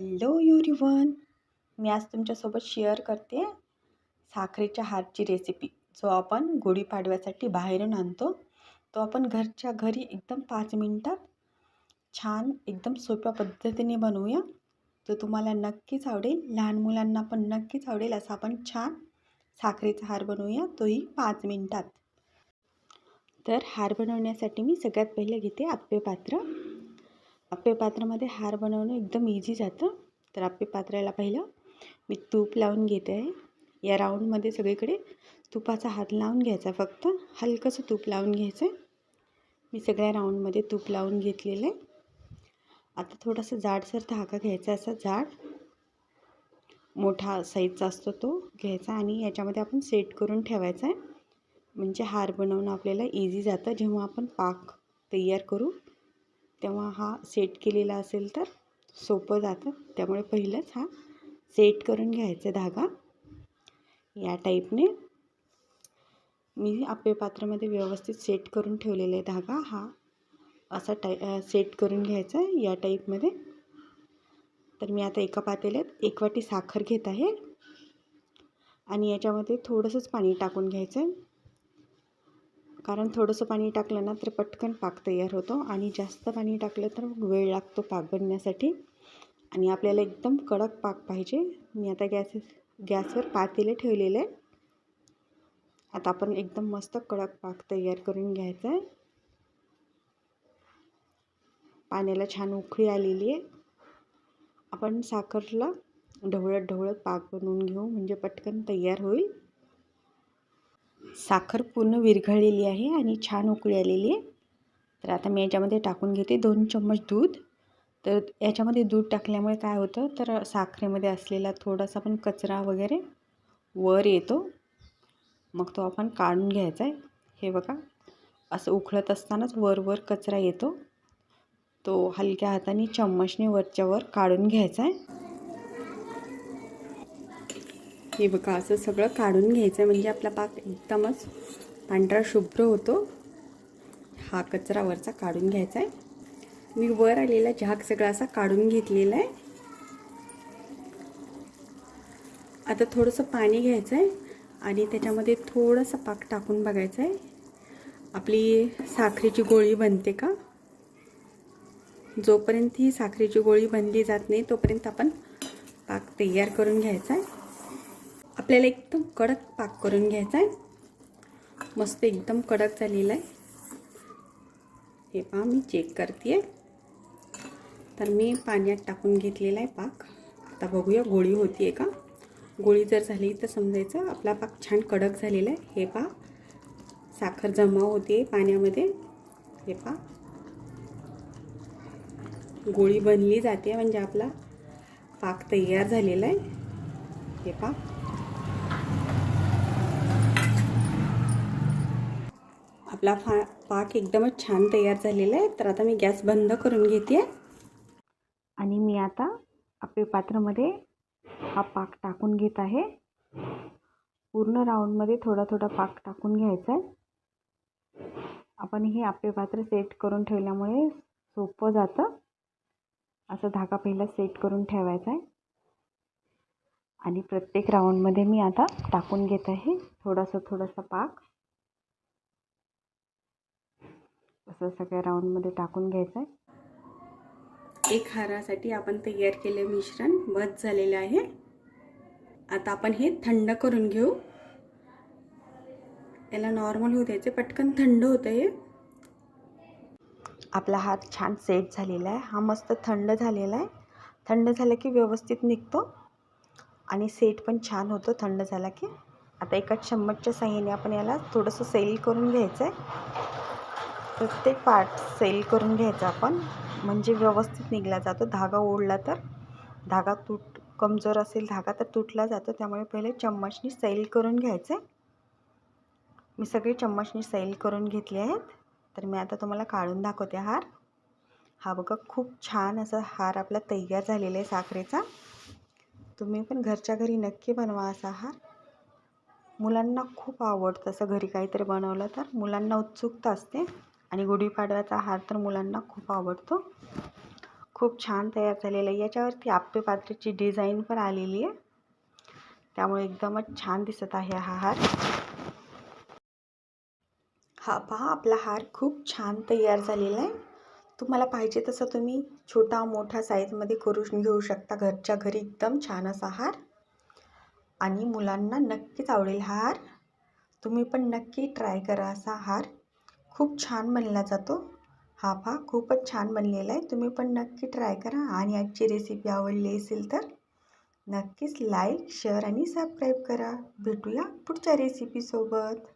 Hello everyone मी आज तुमच्यासोबत share करते साखरेच्या हारची रेसिपी जो आपण गुढीपाडव्यासाठी बाहेरून आणतो तो आपण घरच्या घरी एकदम पाच मिनटात छान एकदम सोप्या पद्धतीने बनवूया. तो तुम्हाला नक्कीच आवडेल लहान मुलांना पण नक्कीच आवडेल असा आपण छान साखरेचा हार बनवूया. तोही पाच मिनटात. तर हार बनवण्यासाठी मी सगळ्यात पहिले घेते आप्पे पात्र. आपे पात्रामध्ये हार बनवणं एकदम इझी जातं. तर आपे पात्राला पहिलं मी तूप लावून घेते आहे. या राऊंडमध्ये सगळीकडे तुपाचा हात लावून घ्यायचा फक्त. हलकंसं तूप लावून घ्यायचं आहे मी सगळ्या राऊंडमध्ये तूप लावून घेतलेलं आहे. आता थोडासा जाडसर धागा घ्यायचा असा जाड. मोठा साईजचा असतो तो घ्यायचा आणि याच्यामध्ये आपण सेट करून ठेवायचा आहे. म्हणजे हार बनवणं आपल्याला इझी जातं. जेव्हा आपण पाक तयार करू तेव्हा हा सेट केलेला असेल तर सोपं जातं. त्यामुळे पहिलंच हा सेट करून घ्यायचा धागा. या टाईपने मी आपल्या पात्रामध्ये व्यवस्थित सेट करून ठेवलेला आहे धागा. हा असा टाई सेट करून घ्यायचा आहे या टाईपमध्ये तर मी आता एका पातेल्यात एक वाटी साखर घेत आहे. आणि याच्यामध्ये थोडंसंच पाणी टाकून घ्यायचं आहे. कारण थोडंसं पाणी टाकलं ना तर पटकन पाक तयार होतो. आणि जास्त पाणी टाकलं तर मग वेळ लागतो पाक बनण्यासाठी. आणि आपल्याला एकदम कडक पाक पाहिजे. मी आता गॅस गॅसवर पातेले ठेवलेले आहे आता आपण एकदम मस्त कडक पाक तयार करून घ्यायचा आहे. पाण्याला छान उखळी आलेली आहे. आपण साखरला ढवळत ढवळत पाक बनवून घेऊ. म्हणजे पटकन तयार होईल. साखर पूर्ण विरघळलेली आहे आणि छान उकळी आलेली आहे. तर आता मी याच्यामध्ये टाकून घेते दोन चम्मच दूध. तर याच्यामध्ये दूध टाकल्यामुळे काय होतं? तर साखरेमध्ये असलेला थोडासा पण कचरा वगैरे वर येतो. मग तो आपण काढून घ्यायचा आहे. हे बघा असं उखळत असतानाच वर वर कचरा येतो. तो हलक्या हाताने चम्मचने वरच्या वर काढून घ्यायचा आहे. हे बघा असं सगळं काढून घ्यायचं आहे म्हणजे आपला पाक एकदमच पांढरा शुभ्र होतो. हा कचरा वरचा काढून घ्यायचा आहे मी वर आलेला झाक सगळा असा काढून घेतलेला आहे. आता थोडंसं पाणी घ्यायचं आहे आणि त्याच्यामध्ये थोडंसं पाक टाकून बघायचं आहे आपली साखरेची गोळी बनते का? जोपर्यंत ही साखरेची गोळी बनली जात नाही तोपर्यंत आपण पाक तयार करून घ्यायचा आहे आपल्याला एकदम कडक पाक करून घ्यायचा आहे. मस्त एकदम कडक झालेला आहे. हे पहा मी चेक करते तर मी पाण्यात टाकून घेतलेला आहे पाक. आता बघूया गोळी होती आहे का? गोळी जर झाली तर समजायचं आपला पाक छान कडक झालेला आहे. हे पहा साखर जमा होते पाण्यामध्ये. हे पहा. गोळी बनली जाते म्हणजे आपला पाक तयार झालेला आहे. हे पहा. आपला फा पाक एकदमच छान तयार झालेला आहे. तर आता मी गॅस बंद करून घेते. आणि मी आता आपल्या पात्रामध्ये हा पाक टाकून घेत आहे. पूर्ण राऊंडमध्ये थोडा थोडा पाक टाकून घ्यायचा आहे. आपण हे आपले पात्र सेट करून ठेवल्यामुळे सोपं जातं. असं धागा पहिला सेट करून ठेवायचा आहे. आणि प्रत्येक राऊंडमध्ये मी आता टाकून घेत आहे थोडासा थोडासा पाक. असं सगळ्या राऊंडमध्ये टाकून घ्यायचं आहे एक हारासाठी आपण तयार केले मिश्रण बस झालेलं आहे. आता आपण हे थंड करून घेऊ. याला नॉर्मल होऊ द्यायचे पटकन थंड होतं हे. आपला हात छान सेट झालेला आहे. हा मस्त थंड झालेला आहे. थंड झाला की व्यवस्थित निघतो. आणि सेट पण छान होतो थंड झाला की. आता एका चम्मचच्या साह्याने आपण याला थोडंसं सेल करून घ्यायचं आहे प्रत्येक पार्ट सेल करून घ्यायचा आपण. म्हणजे व्यवस्थित निघला जातो. धागा ओढला तर धागा तुट कमजोर असेल धागा तर तुटला जातो. त्यामुळे पहिले चम्मचनी सैल करून घ्यायचे. मी सगळे चम्मचनी सैल करून घेतले आहेत. तर मी आता तुम्हाला काढून दाखवते हार. हा बघा खूप छान असा हार आपला तयार झालेला आहे साखरेचा. तुम्ही पण घरच्या घरी नक्की बनवा असा हार. मुलांना खूप आवडतं असं घरी काहीतरी बनवलं तर. मुलांना उत्सुकता असते. आणि गुढीपाडव्याचा हार तर मुलांना खूप आवडतो. खूप छान तयार झालेला आहे. याच्यावरती आप्पे पात्रीची डिझाईन पण आलेली आहे. त्यामुळे एकदमच छान दिसत आहे हा हार. हा पहा आपला हार खूप छान तयार झालेला आहे. तुम्हाला पाहिजे तसं तुम्ही छोटा मोठा साईजमध्ये करून घेऊ शकता. घरच्या घरी एकदम छान असा हार. आणि मुलांना नक्कीच आवडेल हा हार. तुम्ही पण नक्की ट्राय करा असा हार. खूप छान बनला जातो. हा पहा खूपच छान बनलेला आहे. तुम्ही पण नक्की ट्राय करा आणि आजची रेसिपी आवडली असेल तर नक्कीच लाईक शेअर आणि सबस्क्राईब करा. भेटूया पुढच्या रेसिपीसोबत